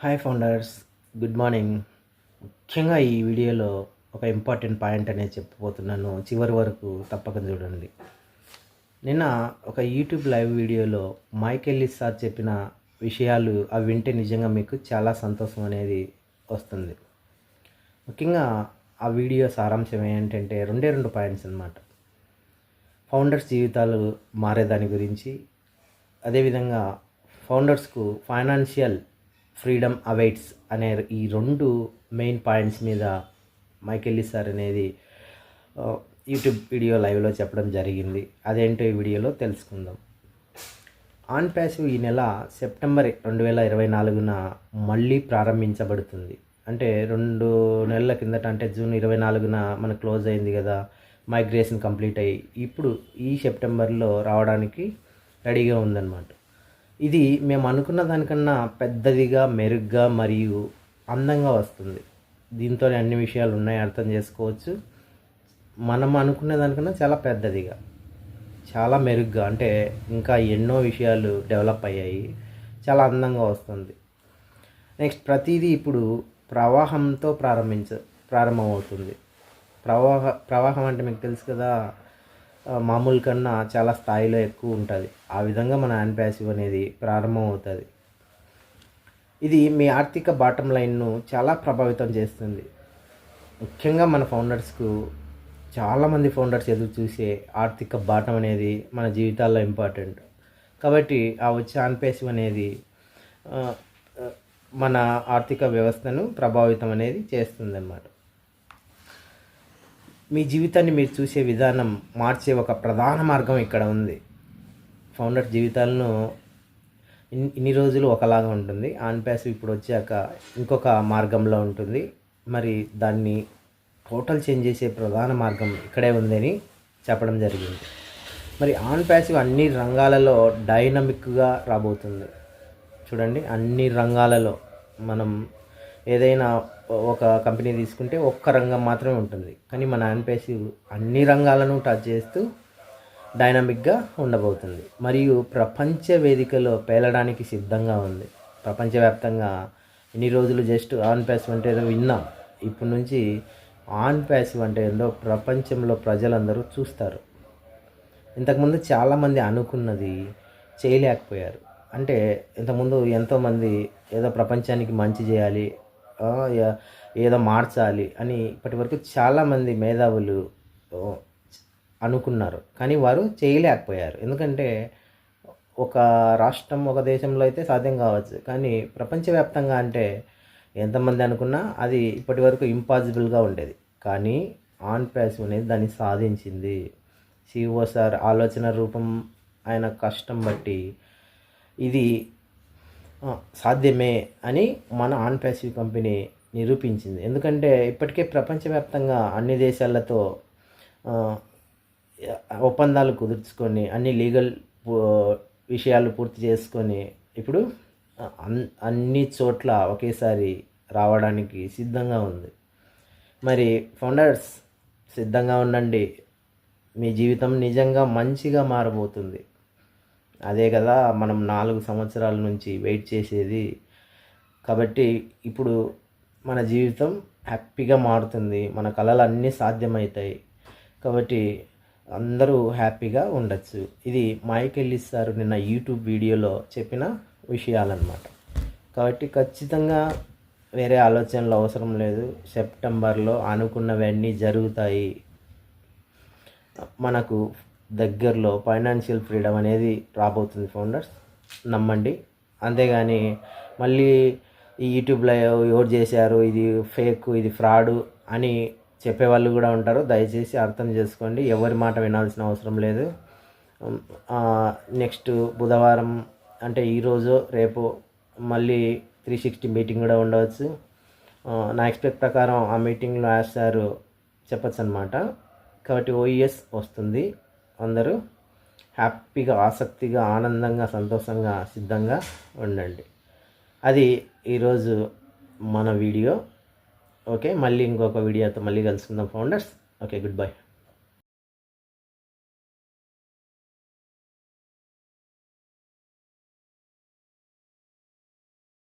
Hi founders good morning ముఖ్యంగా ఈ వీడియోలో ఒక ఇంపార్టెంట్ పాయింట్ అనేది చెప్పబోతున్నాను. చివరి వరకు తప్పక చూడండి. నిన్న ఒక యూట్యూబ్ లైవ్ వీడియోలో మైకెల్లి సార్ చెప్పిన విషయాలు అవి వింటే నిజంగా మీకు చాలా సంతోషం అనేది వస్తుంది. ముఖ్యంగా ఆ వీడియో సారాంశం ఏంటంటే రెండే రెండు పాయింట్స్ అన్నమాట. ఫౌండర్స్ జీవితాలు మారేదాని గురించి అదేవిధంగా ఫౌండర్స్కు ఫైనాన్షియల్ ఫ్రీడమ్ అవైట్స్ అనే ఈ రెండు మెయిన్ పాయింట్స్ మీద మైకెల్లి సార్ అనేది యూట్యూబ్ వీడియో లైవ్లో చెప్పడం జరిగింది. అదేంటో ఈ వీడియోలో తెలుసుకుందాం. ఆన్ ప్యాసివ్ ఈ నెల సెప్టెంబర్ రెండు వేల ఇరవై నాలుగున మళ్ళీ ప్రారంభించబడుతుంది. అంటే రెండు నెలల కిందట అంటే జూన్ ఇరవై నాలుగున మనకు క్లోజ్ అయింది కదా మైగ్రేషన్ కంప్లీట్ అయ్యి ఇప్పుడు ఈ సెప్టెంబర్లో రావడానికి రెడీగా ఉందన్నమాట. ఇది మేము అనుకున్న దానికన్నా పెద్దదిగా మెరుగ్గా మరియు అందంగా వస్తుంది. దీంతో అన్ని విషయాలు ఉన్నాయి అర్థం చేసుకోవచ్చు. మనం అనుకున్న దానికన్నా చాలా పెద్దదిగా చాలా మెరుగ్గా అంటే ఇంకా ఎన్నో విషయాలు డెవలప్ అయ్యాయి చాలా అందంగా వస్తుంది. నెక్స్ట్ ప్రతిదీ ఇప్పుడు ప్రవాహంతో ప్రారంభించ ప్రారంభమవుతుంది. ప్రవాహ ప్రవాహం అంటే మీకు తెలుసు కదా మామూలు కన్నా చాలా స్థాయిలో ఎక్కువ ఉంటుంది. ఆ విధంగా మన హ్యాండ్ ప్యాసివ్ అనేది ప్రారంభం అవుతుంది ఇది మీ ఆర్థిక బాటం లైన్ను చాలా ప్రభావితం చేస్తుంది. ముఖ్యంగా మన ఫౌండర్స్కు చాలామంది ఫౌండర్స్ ఎదురు చూసే ఆర్థిక బాటం అనేది మన జీవితాల్లో ఇంపార్టెంట్. కాబట్టి ఆ వచ్చే ఆన్పేసివ్ అనేది మన ఆర్థిక వ్యవస్థను ప్రభావితం అనేది చేస్తుంది అన్నమాట మీ జీవితాన్ని మీరు చూసే విధానం మార్చే ఒక ప్రధాన మార్గం ఇక్కడ ఉంది. ఫౌండర్ జీవితాలను ఇన్ని రోజులు ఒకలాగా ఉంటుంది. ఆన్ ప్యాసివ్ ఇప్పుడు వచ్చాక ఇంకొక మార్గంలో ఉంటుంది. మరి దాన్ని టోటల్ చేంజ్ చేసే ప్రధాన మార్గం ఇక్కడే ఉందని చెప్పడం జరిగింది. మరి ఆన్ ప్యాసివ్ అన్ని రంగాలలో డైనమిక్గా రాబోతుంది. చూడండి అన్ని రంగాలలో మనం ఏదైనా ఒక కంపెనీ తీసుకుంటే ఒక్క రంగం మాత్రమే ఉంటుంది. కానీ మన ఆన్పేసివ్ అన్ని రంగాలను టచ్ చేస్తూ డైనమిక్గా ఉండబోతుంది. మరియు ప్రపంచ వేదికలో పేలడానికి సిద్ధంగా ఉంది. ప్రపంచవ్యాప్తంగా ఇన్ని రోజులు జస్ట్ ఆన్ ప్యాసివ్ అంటే ఏదో విన్నాం. ఇప్పటి నుంచి ఆన్ ప్యాసివ్ అంటే ఏందో ప్రపంచంలో ప్రజలందరూ చూస్తారు. ఇంతకుముందు చాలామంది అనుకున్నది చేయలేకపోయారు. అంటే ఇంతకుముందు ఎంతోమంది ఏదో ప్రపంచానికి మంచి చేయాలి ఏదో మార్చాలి అని ఇప్పటి వరకు చాలామంది మేధావులు అనుకున్నారు. కానీ వారు చేయలేకపోయారు. ఎందుకంటే ఒక రాష్ట్రం ఒక దేశంలో అయితే సాధ్యం కావచ్చు. కానీ ప్రపంచవ్యాప్తంగా అంటే ఎంతమంది అనుకున్నా అది ఇప్పటి వరకు ఇంపాసిబుల్గా ఉండేది. కానీ ఆన్ ప్యాసివ్ అనేది దాన్ని సాధించింది. సిఓ సార్ ఆలోచన రూపం ఆయన కష్టం బట్టి ఇది సాధ్యమే అని మన ఆన్ ప్యాసివ్ కంపెనీ నిరూపించింది. ఎందుకంటే ఇప్పటికే ప్రపంచవ్యాప్తంగా అన్ని దేశాలతో ఒప్పందాలు కుదుర్చుకొని అన్ని లీగల్ విషయాలు పూర్తి చేసుకొని ఇప్పుడు అన్- అన్ని చోట్ల ఒకేసారి రావడానికి సిద్ధంగా ఉంది. మరి ఫౌండర్స్ సిద్ధంగా ఉండండి. మీ జీవితం నిజంగా మంచిగా మారబోతుంది. అదే కదా మనం నాలుగు సంవత్సరాల నుంచి వెయిట్ చేసేది. కాబట్టి ఇప్పుడు మన జీవితం హ్యాపీగా మారుతుంది. మన కళలు అన్నీ సాధ్యమవుతాయి కాబట్టి అందరూ హ్యాపీగా ఉండొచ్చు. ఇది మైకెళ్ళి సార్ నిన్న యూట్యూబ్ వీడియోలో చెప్పిన విషయాలన్నమాట. కాబట్టి ఖచ్చితంగా వేరే ఆలోచనలు అవసరం లేదు. సెప్టెంబర్లో అనుకున్నవన్నీ జరుగుతాయి. మనకు దగ్గరలో ఫైనాన్షియల్ ఫ్రీడమ్ అనేది రాబోతుంది ఫౌండర్స్. నమ్మండి. అంతేగాని మళ్ళీ ఈ యూట్యూబ్లో ఎవరు చేశారు ఇది ఫేక్ ఇది ఫ్రాడ్ అని చెప్పేవాళ్ళు కూడా ఉంటారు. దయచేసి అర్థం చేసుకోండి. ఎవరి మాట వినాల్సిన అవసరం లేదు. నెక్స్ట్ బుధవారం అంటే ఈరోజు రేపు మళ్ళీ త్రీ సిక్స్టీ మీటింగ్ కూడా ఉండవచ్చు. నా ఎక్స్పెక్ట్ ప్రకారం ఆ మీటింగ్లో సార్ చెప్పచ్చు అనమాట కాబట్టి ఓఈఎస్ వస్తుంది. అందరూ హ్యాపీగా ఆసక్తిగా ఆనందంగా సంతోషంగా సిద్ధంగా ఉండండి. అది ఈరోజు మన వీడియో. ఓకే మళ్ళీ ఇంకొక వీడియోతో మళ్ళీ కలుసుకుందాం ఫౌండర్స్. Okay good bye.